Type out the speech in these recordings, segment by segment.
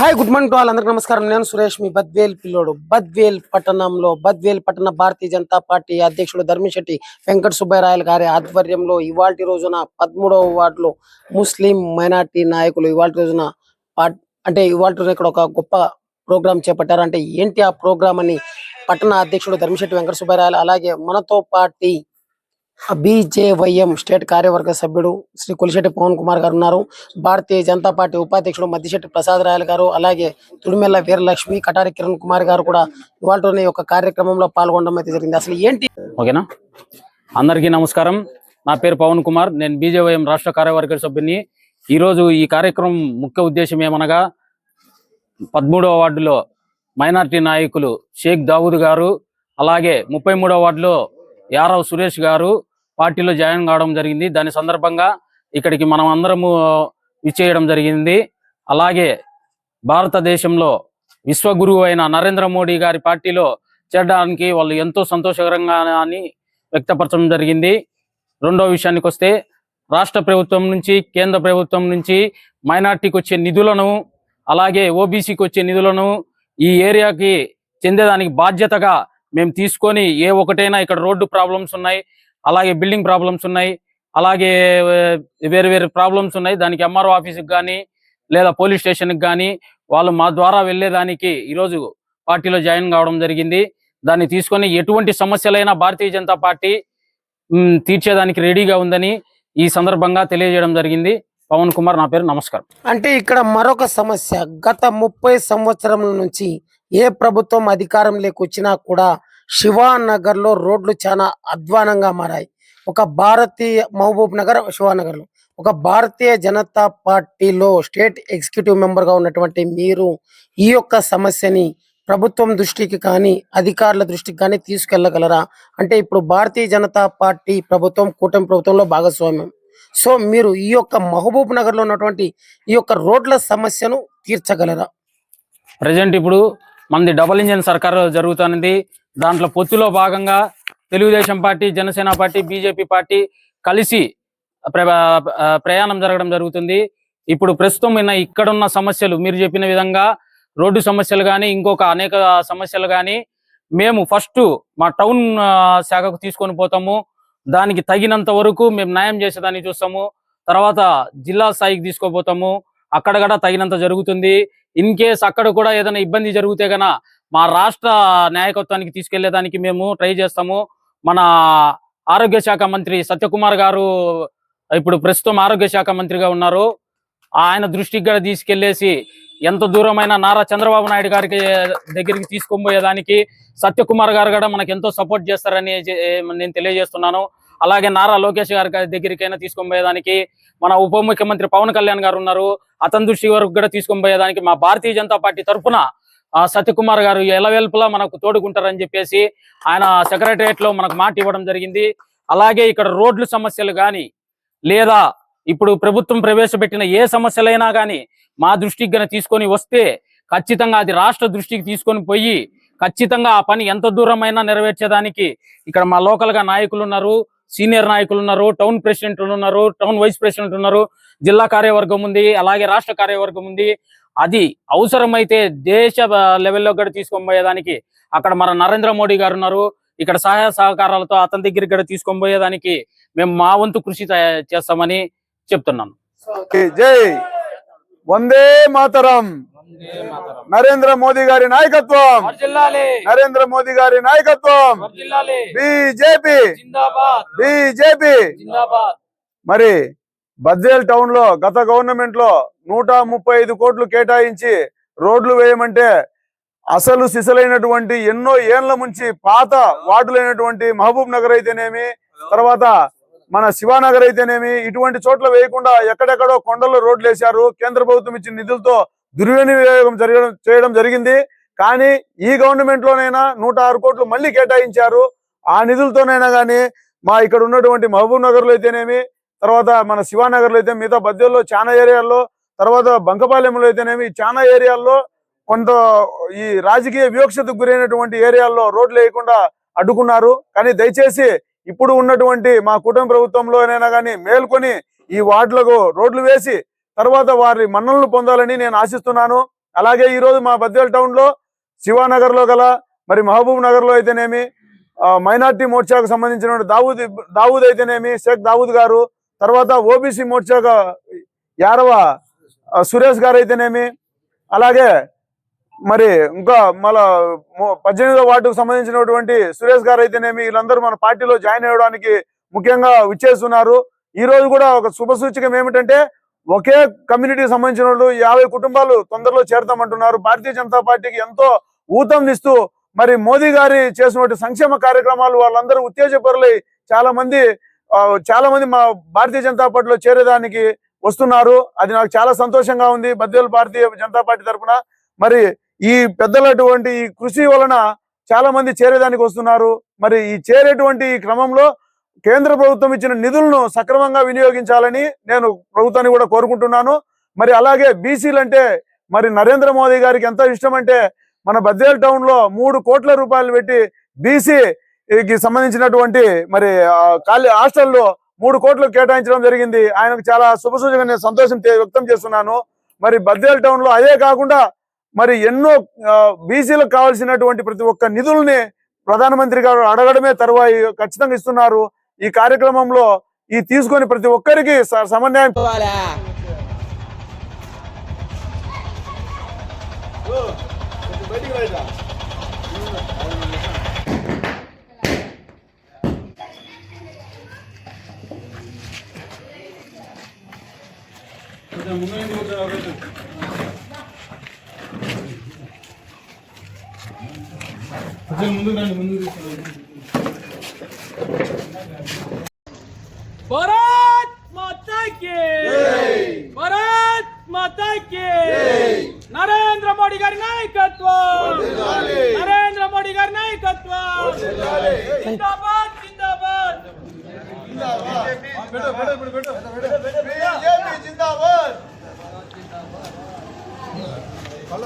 Hi good morning to all అందరికి నమస్కారం. నేను సురేష్ మీ బద్వేల్ పిల్లోడు. బద్వేల్ పట్టణంలో బద్వేల్ పట్టణ భారతీయ జనతా పార్టీ అధ్యక్షుడు ధర్మిశెట్టి వెంకట సుబ్బరాయలు గారి ఆధ్వర్యంలో ఇవాల్టి రోజున పదమూడవ వార్డులో ముస్లిం మైనార్టీ నాయకులు ఇవాల్టి రోజున అంటే ఇవాళ రోజున ఇక్కడ ఒక గొప్ప ప్రోగ్రాం చేపట్టారు. అంటే ఏంటి ఆ ప్రోగ్రామ్ అని పట్టణ అధ్యక్షుడు ధర్మిశెట్టి వెంకట సుబ్బరాయలు అలాగే మనతో పార్టీ బీజేవైఎం స్టేట్ కార్యవర్గ సభ్యుడు శ్రీ కొలిశెట్టి పవన్ కుమార్ గారు ఉన్నారు. భారతీయ జనతా పార్టీ ఉపాధ్యక్షుడు మద్దిశెట్టి ప్రసాద్ రాయల్ గారు అలాగే తుడిమెల్ల వీరలక్ష్మి కటారి కిరణ్ కుమార్ గారు కూడా ఇవాళ యొక్క కార్యక్రమంలో పాల్గొనడం అయితే జరిగింది. అసలు ఏంటి ఓకేనా? అందరికీ నమస్కారం. నా పేరు పవన్ కుమార్. నేను బీజేవైఎం రాష్ట్ర కార్యవర్గ సభ్యుని ఈరోజు ఈ కార్యక్రమం ముఖ్య ఉద్దేశం ఏమనగా పదమూడవ వార్డులో మైనార్టీ నాయకులు షేక్ దావూద్ గారు అలాగే ముప్పై మూడవ వార్డులో యారవ్ సురేష్ గారు పార్టీలో జాయిన్ కావడం జరిగింది. దాని సందర్భంగా ఇక్కడికి మనం అందరము విచ్చేయడం జరిగింది. అలాగే భారతదేశంలో విశ్వగురువు అయిన నరేంద్ర మోడీ గారి పార్టీలో చేరడానికి వాళ్ళు ఎంతో సంతోషకరంగా అని వ్యక్తపరచడం జరిగింది. రెండో విషయానికి వస్తే రాష్ట్ర ప్రభుత్వం నుంచి కేంద్ర ప్రభుత్వం నుంచి మైనార్టీకి వచ్చే నిధులను అలాగే ఓబీసీకి వచ్చే నిధులను ఈ ఏరియాకి చెందేదానికి బాధ్యతగా మేము తీసుకొని ఏ ఒకటైనా ఇక్కడ రోడ్డు ప్రాబ్లమ్స్ ఉన్నాయి. అలాగే బిల్డింగ్ ప్రాబ్లమ్స్ ఉన్నాయి. అలాగే వేరు వేరు ప్రాబ్లమ్స్ ఉన్నాయి. దానికి ఎంఆర్ఓ ఆఫీస్కి కానీ లేదా పోలీస్ స్టేషన్కి కానీ వాళ్ళు మా ద్వారా వెళ్ళేదానికి ఈరోజు పార్టీలో జాయిన్ కావడం జరిగింది. దాన్ని తీసుకొని ఎటువంటి సమస్యలైనా భారతీయ జనతా పార్టీ తీర్చేదానికి రెడీగా ఉందని ఈ సందర్భంగా తెలియజేయడం జరిగింది. పవన్ కుమార్ నా పేరు. నమస్కారం. అంటే ఇక్కడ మరొక సమస్య. గత ముప్పై సంవత్సరముల నుంచి ఏ ప్రభుత్వం అధికారం లేకొచ్చినా కూడా శివానగర్లో రోడ్లు చాలా అధ్వానంగా మారాయి. ఒక భారతీయ మహబూబ్ నగర్ శివానగర్లో ఒక భారతీయ జనతా పార్టీలో స్టేట్ ఎగ్జిక్యూటివ్ మెంబర్గా ఉన్నటువంటి మీరు ఈ యొక్క సమస్యని ప్రభుత్వం దృష్టికి కానీ అధికారుల దృష్టికి కానీ తీసుకెళ్ళగలరా అంటే ఇప్పుడు భారతీయ జనతా పార్టీ ప్రభుత్వం కూటమి ప్రభుత్వంలో భాగస్వామ్యం. సో మీరు ఈ యొక్క మహబూబ్ నగర్లో ఉన్నటువంటి ఈ యొక్క రోడ్ల సమస్యను తీర్చగలరా? ప్రజెంట్ ఇప్పుడు మనది డబుల్ ఇంజన్ సర్కార్ జరుగుతున్నది దాంట్లో పొత్తులో భాగంగా Telugu Desam party Janasena party BJP party కలిసి ప్ర- ప్రయాణం జరగడం జరుగుతుంది. ఇప్పుడు ప్రస్తుతం ఉన్న ఇక్కడున్న సమస్యలు మీరు చెప్పిన విధంగా రోడ్డు సమస్యలు కానీ ఇంకొక అనేక సమస్యలు కానీ మేము ఫస్ట్ మా టౌన్ శాఖకు తీసుకొని పోతాము. దానికి తగినంత వరకు మేము న్యాయం చేసేదాన్ని చూస్తాము. తర్వాత జిల్లా స్థాయికి తీసుకోపోతాము అక్కడ కూడా తగినంత జరుగుతుంది. ఇన్ కేస్ అక్కడ కూడా ఏదైనా ఇబ్బంది జరిగితే గన మా రాష్ట్ర నాయకత్వానికి తీసుకెళ్ళేదానికి మేము ట్రై చేస్తాము. మన ఆరోగ్య శాఖ మంత్రి సత్యకుమార్ గారు ఇప్పుడు ప్రస్తుతం ఆరోగ్య శాఖ మంత్రిగా ఉన్నారు. ఆయన దృష్టికి కూడా తీసుకెళ్ళేసి ఎంత దూరమైన నారా చంద్రబాబు నాయుడు గారికి దగ్గరికి తీసుకొని పోయేదానికి సత్యకుమార్ గారు కూడా మనకి ఎంతో సపోర్ట్ చేస్తారని నేను తెలియజేస్తున్నాను. అలాగే నారా లోకేష్ గారి దగ్గరికైనా తీసుకొని పోయేదానికి మన ఉప ముఖ్యమంత్రి పవన్ కళ్యాణ్ గారు ఉన్నారు. అతని దృష్టి వరకు కూడా తీసుకొని పోయేదానికి మా భారతీయ జనతా పార్టీ తరఫున సత్యకుమార్ గారు ఎలవెల్పులా మనకు తోడుకుంటారని చెప్పేసి ఆయన సెక్రటరియట్లో మనకు మాట ఇవ్వడం జరిగింది. అలాగే ఇక్కడ రోడ్లు సమస్యలు కానీ లేదా ఇప్పుడు ప్రభుత్వం ప్రవేశపెట్టిన ఏ సమస్యలైనా కానీ మా దృష్టికి గన తీసుకొని వస్తే ఖచ్చితంగా అది రాష్ట్ర దృష్టికి తీసుకొని పోయి ఖచ్చితంగా ఆ పని ఎంత దూరమైనా నెరవేర్చేదానికి ఇక్కడ మా లోకల్గా నాయకులు ఉన్నారు సీనియర్ నాయకులు ఉన్నారు టౌన్ ప్రెసిడెంట్లు ఉన్నారు టౌన్ వైస్ ప్రెసిడెంట్ ఉన్నారు జిల్లా కార్యవర్గం ఉంది అలాగే రాష్ట్ర కార్యవర్గం ఉంది. అది అవసరమైతే దేశ లెవెల్లో కూడా తీసుకొని పోయేదానికి అక్కడ మన నరేంద్ర మోడీ గారు ఉన్నారు. ఇక్కడ సహాయ సహకారాలతో అతని దగ్గరికి కూడా తీసుకొని పోయేదానికి మేము మా వంతు కృషి చేస్తామని చెప్తున్నాను. జై! వందే మాతరం! నరేంద్ర మోదీ గారి నాయకత్వం! నరేంద్ర మోదీ గారి నాయకత్వం! బీజేపీ! బీజేపీ! మరి బద్వేల్ టౌన్లో గత గవర్నమెంట్లో నూట ముప్పై ఐదు కోట్లు కేటాయించి రోడ్లు వేయమంటే అసలు సిసలైనటువంటి ఎన్నో ఏండ్ల నుంచి పాత వార్డులైనటువంటి మహబూబ్ నగర్ అయితేనేమి తర్వాత మన శివానగర్ అయితేనేమి ఇటువంటి చోట్ల వేయకుండా ఎక్కడెక్కడో కొండల్లో రోడ్లు వేశారు. కేంద్ర ప్రభుత్వం ఇచ్చిన నిధులతో దుర్వినియోగం జరగడం చేయడం జరిగింది. కానీ ఈ గవర్నమెంట్ లోనైనా నూట ఆరు కోట్లు మళ్ళీ కేటాయించారు. ఆ నిధులతోనైనా కానీ మా ఇక్కడ ఉన్నటువంటి మహబూబ్ నగర్లో అయితేనేమి తర్వాత మన శివానగర్లో అయితే మిగతా బద్దెల్లో చాలా ఏరియాల్లో తర్వాత బంకపాలెంలో అయితేనేమి చాలా ఏరియాల్లో కొంత ఈ రాజకీయ వివక్షతకు గురైనటువంటి ఏరియాల్లో రోడ్లు వేయకుండా అడ్డుకున్నారు. కానీ దయచేసి ఇప్పుడు ఉన్నటువంటి మా కుటుంబ ప్రభుత్వంలోనైనా కానీ మేల్కొని ఈ వార్డులకు రోడ్లు వేసి తర్వాత వారి మన్నలను పొందాలని నేను ఆశిస్తున్నాను. అలాగే ఈ రోజు మా బద్వేల్ టౌన్లో శివానగర్లో గల మరి మహబూబ్ నగర్లో అయితేనేమి మైనార్టీ మోర్చాకు సంబంధించిన దావూద్ దావూద్ అయితేనేమి షేక్ దావూద్ గారు తర్వాత ఓబీసీ మోర్చాకు యారవ సురేష్ గారు అయితేనేమి అలాగే మరి ఇంకా మళ్ళా పద్దెనిమిదో వార్డుకు సంబంధించినటువంటి సురేష్ గారు అయితేనేమి వీళ్ళందరూ మన పార్టీలో జాయిన్ అవ్వడానికి ముఖ్యంగా విచ్చేస్తున్నారు. ఈ రోజు కూడా ఒక శుభ సూచకం ఏమిటంటే ఒకే కమ్యూనిటీకి సంబంధించిన వాళ్ళు యాభై కుటుంబాలు తొందరలో చేరతామంటున్నారు. భారతీయ జనతా పార్టీకి ఎంతో ఊతం ఇస్తూ మరి మోదీ గారి చేసినటువంటి సంక్షేమ కార్యక్రమాలు వాళ్ళందరూ ఉత్తేజపరులై చాలా మంది చాలా మంది మా భారతీయ జనతా పార్టీలో చేరేదానికి వస్తున్నారు. అది నాకు చాలా సంతోషంగా ఉంది. బద్వేలు భారతీయ జనతా పార్టీ తరఫున మరి ఈ పెద్దలటువంటి ఈ కృషి వలన చాలా మంది చేరేదానికి వస్తున్నారు. మరి ఈ చేరేటువంటి ఈ క్రమంలో కేంద్ర ప్రభుత్వం ఇచ్చిన నిధులను సక్రమంగా వినియోగించాలని నేను ప్రభుత్వాన్ని కూడా కోరుకుంటున్నాను. మరి అలాగే బీసీలు అంటే మరి నరేంద్ర మోదీ గారికి ఎంత ఇష్టం అంటే మన బద్వేల్ టౌన్లో మూడు కోట్ల రూపాయలు పెట్టి బీసీ కి సంబంధించినటువంటి మరి ఆ, ఖాళీ హాస్టల్లో మూడు కోట్లు కేటాయించడం జరిగింది. ఆయనకు చాలా శుభసూచకంగా నేను సంతోషం వ్యక్తం చేస్తున్నాను. మరి బద్వేల్ టౌన్లో అదే కాకుండా మరి ఎన్నో బీసీలకు కావాల్సినటువంటి ప్రతి ఒక్క నిధుల్ని ప్రధానమంత్రి గారు అడగడమే తరువాయి ఖచ్చితంగా ఇస్తున్నారు. ఈ కార్యక్రమంలో ఈ తీసుకొని ప్రతి ఒక్కరికి స- సమన్వయం భారత్ మాతా కి భారత్ మాతా కి నరేంద్ర మోడీ గారి నాయకత్వం నరేంద్ర మోడీ గారి నాయకత్వం జిందాబాద్ జిందాబాద్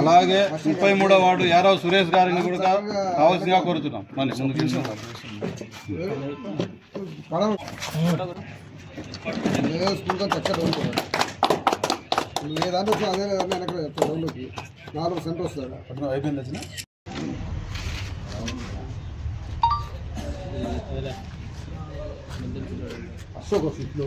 అలాగే ముప్పై మూడో వార్డు యాదవ్ సురేష్ గారిని కూడా కావాల్సిందిగా కోరుతున్నాం మళ్ళీ ముందుకు తీసుకుందాం. ఏ అదే వెనక నాలుగు సెంటర్ వస్తుంది అయిపోయింది వచ్చిన అశోక్ ఫిఫ్ట్లో